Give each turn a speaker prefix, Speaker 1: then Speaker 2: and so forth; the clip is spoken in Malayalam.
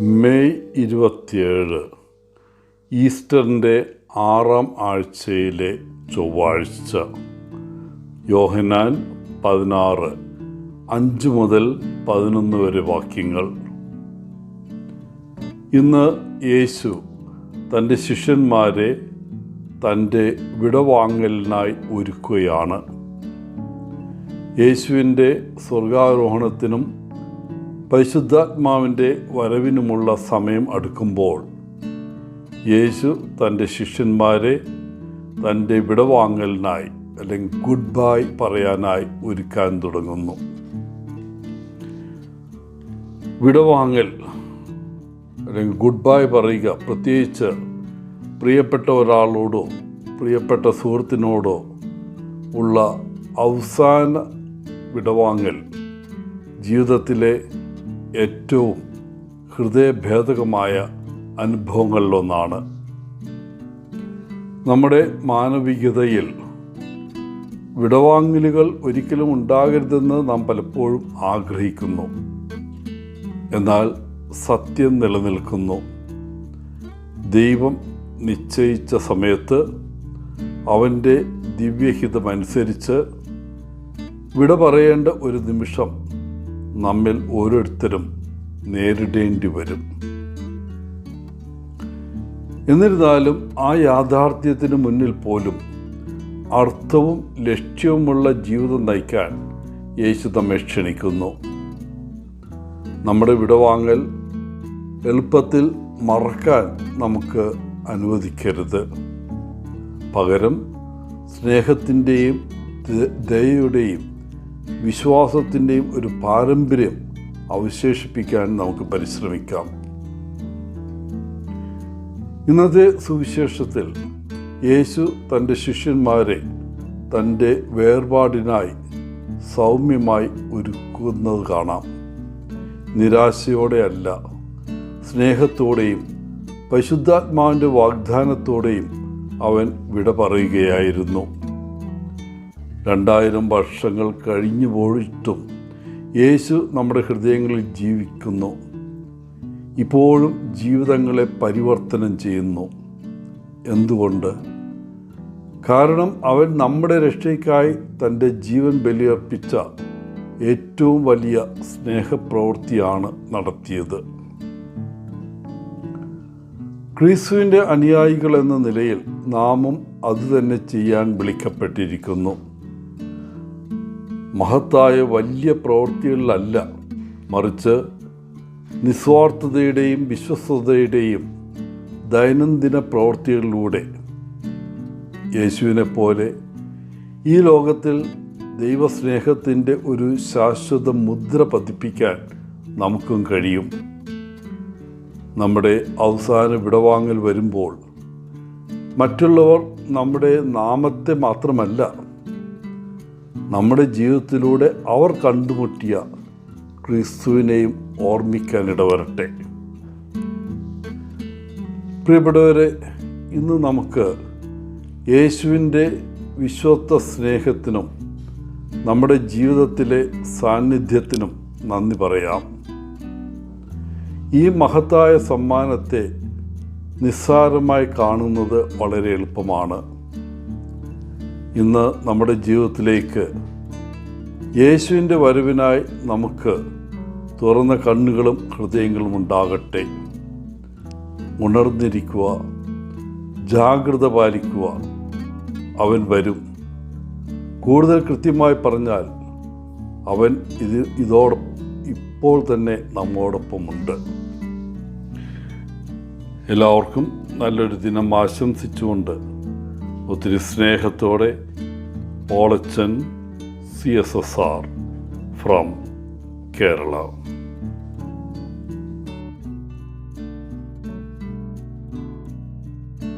Speaker 1: മെയ് ഇരുപത്തിയേഴ് ഈസ്റ്ററിന്റെ ആറാം ആഴ്ചയിലെ ചൊവ്വാഴ്ച. യോഹനാൻ പതിനാറ് അഞ്ച് മുതൽ പതിനൊന്ന് വരെ വാക്യങ്ങൾ. ഇന്ന് യേശു തന്റെ ശിഷ്യന്മാരെ തന്റെ വിടവാങ്ങലിനായി ഒരുക്കുകയാണ്. യേശുവിന്റെ സ്വർഗാരോഹണത്തിനും പരിശുദ്ധാത്മാവിന്റെ വരവിനുമുള്ള സമയം അടുക്കുമ്പോൾ യേശു തന്റെ ശിഷ്യന്മാരെ തന്റെ വിടവാങ്ങലിനായി അല്ലെങ്കിൽ ഗുഡ് ബൈ പറയാനായി ഒരുക്കാൻ തുടങ്ങുന്നു. വിടവാങ്ങൽ അല്ലെങ്കിൽ ഗുഡ് ബൈ പറയുക പ്രത്യേകിച്ച് പ്രിയപ്പെട്ട ഒരാളോടോ പ്രിയപ്പെട്ട സുഹൃത്തിനോടോ ഉള്ള അവസാന വിടവാങ്ങൽ ജീവിതത്തിലെ ഏറ്റവും ഹൃദയഭേദകമായ അനുഭവങ്ങളിലൊന്നാണ്. നമ്മുടെ മാനവികതയിൽ വിടവാങ്ങലുകൾ ഒരിക്കലും ഉണ്ടാകരുതെന്ന് നാം പലപ്പോഴും ആഗ്രഹിക്കുന്നു. എന്നാൽ സത്യം നിലനിൽക്കുന്നു. ദൈവം നിശ്ചയിച്ച സമയത്ത് അവന്റെ ദിവ്യഹിതമനുസരിച്ച് വിട പറയേണ്ട ഒരു നിമിഷം നമ്മിൽ ഓരോരുത്തരും നേരിടേണ്ടി വരും. എന്നിരുന്നാലും ആ യാഥാർത്ഥ്യത്തിന് മുന്നിൽ പോലും അർത്ഥവും ലക്ഷ്യവുമുള്ള ജീവിതം നയിക്കാൻ യേശു നമ്മെ ക്ഷണിക്കുന്നു. നമ്മുടെ വിടവാങ്ങൽ എളുപ്പത്തിൽ മറക്കാൻ നമുക്ക് അനുവദിക്കരുത്. പകരം സ്നേഹത്തിന്റെയും ദയയുടെയും വിശ്വാസത്തിന്റെയും ഒരു പാരമ്പര്യം അവശേഷിപ്പിക്കാൻ നമുക്ക് പരിശ്രമിക്കാം. ഇന്നത്തെ സുവിശേഷത്തിൽ യേശു തന്റെ ശിഷ്യന്മാരെ തന്റെ വേർപാടിനായി സൗമ്യമായി ഒരുക്കുന്നത് കാണാം. നിരാശയോടെയല്ല സ്നേഹത്തോടെയും പരിശുദ്ധാത്മാവിന്റെ വാഗ്ദാനത്തോടെയും അവൻ വിട പറയുകയായിരുന്നു. രണ്ടായിരം വർഷങ്ങൾ കഴിഞ്ഞു പോയിട്ടും യേശു നമ്മുടെ ഹൃദയങ്ങളിൽ ജീവിക്കുന്നു. ഇപ്പോഴും ജീവിതങ്ങളെ പരിവർത്തനം ചെയ്യുന്നു. എന്തുകൊണ്ട്? കാരണം അവൻ നമ്മുടെ രക്ഷയ്ക്കായി തന്റെ ജീവൻ ബലിയർപ്പിച്ച ഏറ്റവും വലിയ സ്നേഹപ്രവൃത്തിയാണ് നടത്തിയത്. ക്രിസ്തുവിന്റെ അനുയായികൾ എന്ന നിലയിൽ നാമും അതുതന്നെ ചെയ്യാൻ വിളിക്കപ്പെട്ടിരിക്കുന്നു. മഹത്തായ വലിയ പ്രവൃത്തികളിലല്ല. മറിച്ച് നിസ്വാർത്ഥതയുടെയും വിശ്വസ്തതയുടെയും ദൈനംദിന പ്രവൃത്തികളിലൂടെ യേശുവിനെ പോലെ ഈ ലോകത്തിൽ ദൈവസ്നേഹത്തിന്റെ ഒരു ശാശ്വത മുദ്ര പതിപ്പിക്കാൻ നമുക്കും കഴിയും. നമ്മുടെ അവസാന വിടവാങ്ങൽ വരുമ്പോൾ മറ്റുള്ളവർ നമ്മുടെ നാമത്തെ മാത്രമല്ല നമ്മുടെ ജീവിതത്തിലൂടെ അവർ കണ്ടുമുട്ടിയ ക്രിസ്തുവിനെയും ഓർമ്മിക്കാൻ ഇടവരട്ടെ. പ്രിയപ്പെട്ടവരെ ഇന്ന് നമുക്ക് യേശുവിന്റെ വിശ്വത്വ സ്നേഹത്തിനും നമ്മുടെ ജീവിതത്തിലെ സാന്നിധ്യത്തിനും നന്ദി പറയാം. ഈ മഹത്തായ സമ്മാനത്തെ നിസ്സാരമായി കാണുന്നത് വളരെ എളുപ്പമാണ്. ഇന്ന് നമ്മുടെ ജീവിതത്തിലേക്ക് യേശുവിന്റെ വരവിനായി നമുക്ക് തുറന്ന കണ്ണുകളും ഹൃദയങ്ങളും ഉണ്ടാകട്ടെ. ഉണർന്നിരിക്കുക ജാഗ്രത പാലിക്കുക അവൻ വരും. കൂടുതൽ കൃത്യമായി പറഞ്ഞാൽ അവൻ ഇത് ഇതോട് ഇപ്പോൾ തന്നെ നമ്മോടൊപ്പമുണ്ട്. എല്ലാവർക്കും നല്ലൊരു ദിനം ആശംസിച്ചുകൊണ്ട് ഒത്തിരി സ്നേഹത്തോടെ Polachan C S S R from Kerala.